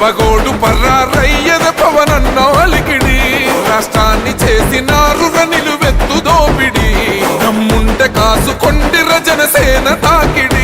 దేవగోడు పర్రారయ్యద పవనన్న అలికిడి. రాష్ట్రాన్ని చేసినారు నిలువెత్తు దోపిడి. దమ్ముంటే కాసుకొండిర జనసేన తాకిడి.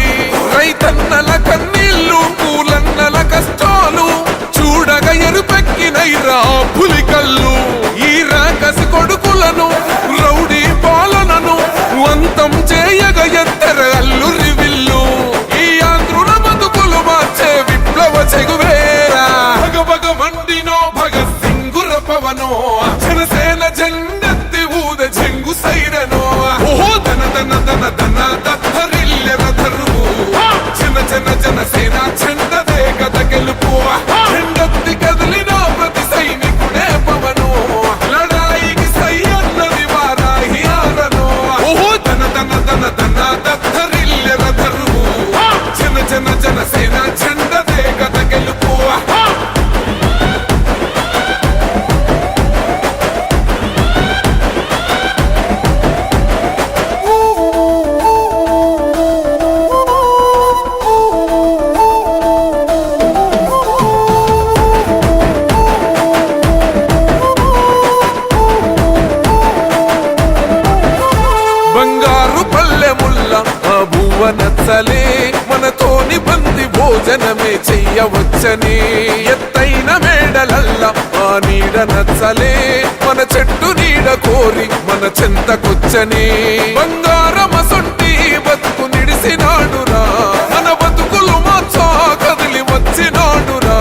జన జన సేనా చెండదే అసలే మనతోని బంది భోజనమే చెయ్యవచ్చని. ఎత్తైన మేడలల్లా ఆ నీడ నచ్చలే. మన చెట్టు నీడ కోరి మన చెంతకొచ్చని. బంగారమసొంటి బతుకు నిడిసినాడురా. మన బతుకులు మాచా కదిలి వచ్చినాడురా.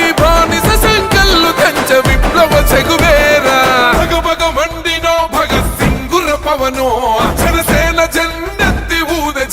ఈ బానిస సంకల్లు కంచె విప్లవ చెగువేరా. భగ భగ మండినో భగత్ సింగుల పవనో. జనసేన జన్మ